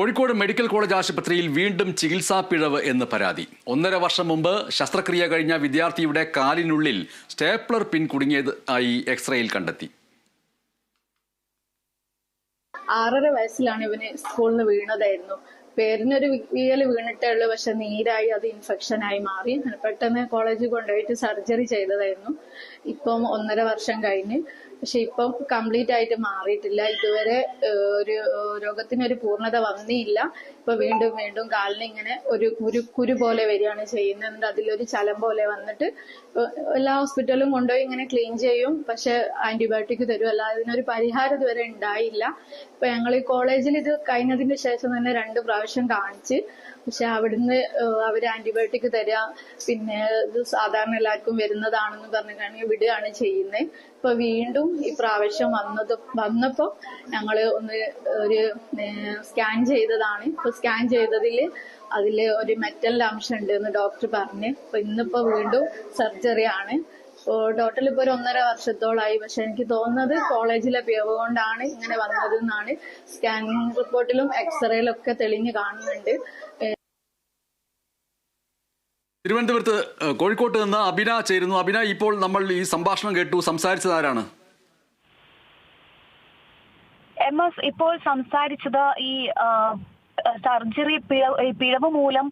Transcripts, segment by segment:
Kozhikode medical college ആശുപത്രിയിൽ വീണ്ടും ചികിത്സാ പിഴവ് എന്ന് പരാതി. ഒന്നര വർഷം മുമ്പ് ശസ്ത്രക്രിയ കഴിഞ്ഞ വിദ്യാർത്ഥിയുടെ കാലിനുള്ളിൽ സ്റ്റേപ്ലർ പിൻ കുടുങ്ങിയത് ആയി എക്സ്റേയിൽ കണ്ടെത്തി. ആറര വയസ്സിലാണ് ഇവന് സ്കൂളിൽ നിന്ന് വീണതായിരുന്നു. പേരിനൊരു വീഴൽ വീണിട്ടേ ഉള്ളൂ. പക്ഷെ നീരായി അത് ഇൻഫെക്ഷൻ ആയി മാറി. പെട്ടെന്ന് കോളേജിൽ കൊണ്ടുപോയിട്ട് സർജറി ചെയ്തതായിരുന്നു. ഇപ്പം ഒന്നര വർഷം കഴിഞ്ഞ്. പക്ഷെ ഇപ്പം കംപ്ലീറ്റ് ആയിട്ട് മാറിയിട്ടില്ല. ഇതുവരെ ഒരു രോഗത്തിനൊരു പൂർണത വന്നില്ല ഇപ്പൊ വീണ്ടും വീണ്ടും കാലിന് ഇങ്ങനെ ഒരു കുരു കുരു പോലെ വരികയാണ് ചെയ്യുന്നത്. അതിലൊരു ചലം പോലെ വന്നിട്ട് എല്ലാ ഹോസ്പിറ്റലും കൊണ്ടുപോയി ഇങ്ങനെ ക്ലീൻ ചെയ്യും. പക്ഷെ ആന്റിബയോട്ടിക് തരും. അല്ലാതെ ഇതിനൊരു പരിഹാരം ഇതുവരെ ഉണ്ടായില്ല. ഇപ്പൊ ഞങ്ങൾ ഈ കോളേജിൽ ഇത് കഴിഞ്ഞതിന് ശേഷം തന്നെ രണ്ട് പ്രാവശ്യം കാണിച്ച്. പക്ഷെ അവിടുന്ന് അവർ ആന്റിബയോട്ടിക് തരിക പിന്നെ ഇത് സാധാരണ എല്ലാവർക്കും വരുന്നതാണെന്ന് പറഞ്ഞിട്ടാണ് വിടുകയാണ് ചെയ്യുന്നത് ഇപ്പൊ വീണ്ടും ഈ പ്രാവശ്യം വന്നത് വന്നപ്പോ ഞങ്ങൾ ഒന്ന് ഒരു സ്കാൻ ചെയ്തതാണ്. ഇപ്പൊ സ്കാൻ ചെയ്തതിൽ അതിൽ ഒരു മെറ്റലിന്റെ അംശം ഉണ്ട് എന്ന് ഡോക്ടർ പറഞ്ഞ്. അപ്പൊ ഇന്നിപ്പോ വീണ്ടും സർജറി ആണ് ടോട്ടൽ ഇപ്പൊ ഒരു ഒന്നര വർഷത്തോളായി. പക്ഷെ എനിക്ക് തോന്നുന്നത് കോളേജിലെ പിഴവ് കൊണ്ടാണ് ഇങ്ങനെ വന്നത് എന്നാണ് സ്കാനിങ് റിപ്പോർട്ടിലും എക്സ്റേയിലും ഒക്കെ തെളിഞ്ഞ് കാണുന്നുണ്ട്. തിരുവനന്തപുരത്ത് കോഴിക്കോട്ട് നിന്ന് അബിന ചേരുന്നു. അബിന ഇപ്പോൾ നമ്മൾ ഈ സംഭാഷണം കേട്ടു. സംസാരിച്ചത് ആരാണ്? എം എസ് ഇപ്പോൾ സംസാരിച്ചത് ഈ സർജറി പിഴവ് മൂലം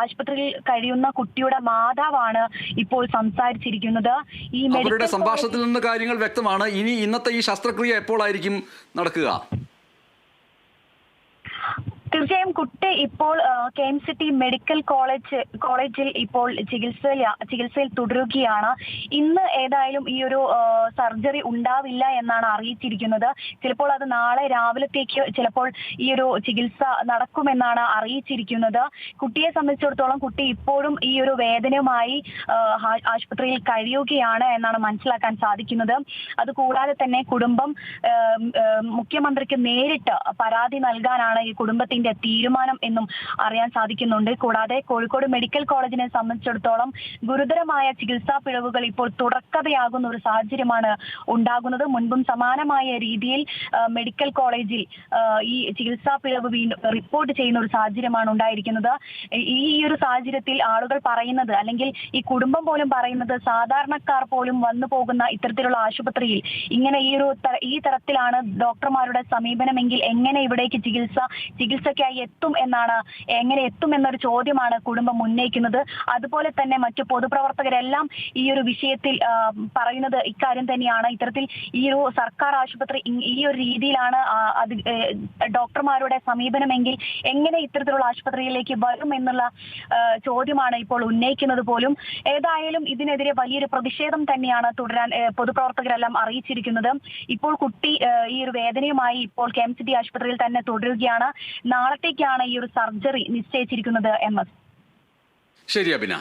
ആശുപത്രിയിൽ കഴിയുന്ന കുട്ടിയുടെ മാതാവാണ് ഇപ്പോൾ സംസാരിച്ചിരിക്കുന്നത്. ഈ അവരുടെ സംഭാഷണത്തിൽ നിന്ന് കാര്യങ്ങൾ വ്യക്തമാണ്. ഇനി ഇന്നത്തെ ഈ ശസ്ത്രക്രിയ എപ്പോഴായിരിക്കും നടക്കുക? തീർച്ചയായും കുട്ടി ഇപ്പോൾ K M city medical college കോളേജിൽ ഇപ്പോൾ ചികിത്സയിൽ ചികിത്സയിൽ തുടരുകയാണ്. ഇന്ന് ഏതായാലും ഈ ഒരു സർജറി ഉണ്ടാവില്ല എന്നാണ് അറിയിച്ചിരിക്കുന്നത്. ചിലപ്പോൾ അത് നാളെ രാവിലത്തേക്ക് ചിലപ്പോൾ ഈ ഒരു ചികിത്സ നടക്കുമെന്നാണ് അറിയിച്ചിരിക്കുന്നത്. കുട്ടിയെ സംബന്ധിച്ചിടത്തോളം കുട്ടി ഇപ്പോഴും ഈ ഒരു വേദനയുമായി ആശുപത്രിയിൽ കഴിയുകയാണ് എന്നാണ് മനസ്സിലാക്കാൻ സാധിക്കുന്നത്. അതുകൂടാതെ തന്നെ കുടുംബം മുഖ്യമന്ത്രിക്ക് നേരിട്ട് പരാതി നൽകാനാണ് ഈ കുടുംബത്തിന്റെ തീരുമാനം എന്നും അറിയാൻ സാധിക്കുന്നുണ്ട്. കൂടാതെ കോഴിക്കോട് മെഡിക്കൽ കോളേജിനെ സംബന്ധിച്ചിടത്തോളം ഗുരുതരമായ ചികിത്സാ പിഴവുകൾ ഇപ്പോൾ തുടർക്കഥയാകുന്ന ഒരു സാഹചര്യമാണ് ഉണ്ടാകുന്നത്. മുൻപും സമാനമായ രീതിയിൽ മെഡിക്കൽ കോളേജിൽ ഈ ചികിത്സാ പിഴവ് വീണ്ടും റിപ്പോർട്ട് ചെയ്യുന്ന ഒരു സാഹചര്യമാണ് ഉണ്ടായിരിക്കുന്നത്. ഈ ഒരു സാഹചര്യത്തിൽ ആളുകൾ പറയുന്നത് അല്ലെങ്കിൽ ഈ കുടുംബം പോലും പറയുന്നത് സാധാരണക്കാർ പോലും വന്നു പോകുന്ന ഇത്തരത്തിലുള്ള ആശുപത്രിയിൽ ഇങ്ങനെ ഈ ഒരു ഈ തരത്തിലാണ് ഡോക്ടർമാരുടെ സമീപനമെങ്കിൽ എങ്ങനെ ഇവിടേക്ക് ചികിത്സ ചികിത്സ ചികിത്സയ്ക്കായി എത്തും എന്നാണ് എങ്ങനെ എത്തും എന്നൊരു ചോദ്യമാണ് കുടുംബം ഉന്നയിക്കുന്നത്. അതുപോലെ തന്നെ മറ്റു പൊതുപ്രവർത്തകരെല്ലാം ഈ ഒരു വിഷയത്തിൽ പറയുന്നത് ഇക്കാര്യം തന്നെയാണ്. ഇത്തരത്തിൽ ഈ ഒരു സർക്കാർ ആശുപത്രി ഈ ഒരു രീതിയിലാണ് അത് ഡോക്ടർമാരുടെ സമീപനമെങ്കിൽ എങ്ങനെ ഇത്തരത്തിലുള്ള ആശുപത്രിയിലേക്ക് വരും എന്നുള്ള ചോദ്യമാണ് ഇപ്പോൾ ഉന്നയിക്കുന്നത് പോലും. ഏതായാലും ഇതിനെതിരെ വലിയൊരു പ്രതിഷേധം തന്നെയാണ് തുടരാൻ പൊതുപ്രവർത്തകരെല്ലാം അറിയിച്ചിരിക്കുന്നത്. ഇപ്പോൾ കുട്ടി ഈ ഒരു വേദനയുമായി ഇപ്പോൾ കെ എം സിറ്റി ആശുപത്രിയിൽ തന്നെ തുടരുകയാണ്. നാളത്തേക്കാണ് ഈ ഒരു സർജറി നിശ്ചയിച്ചിരിക്കുന്നത് എം എസ് ശരി അബിന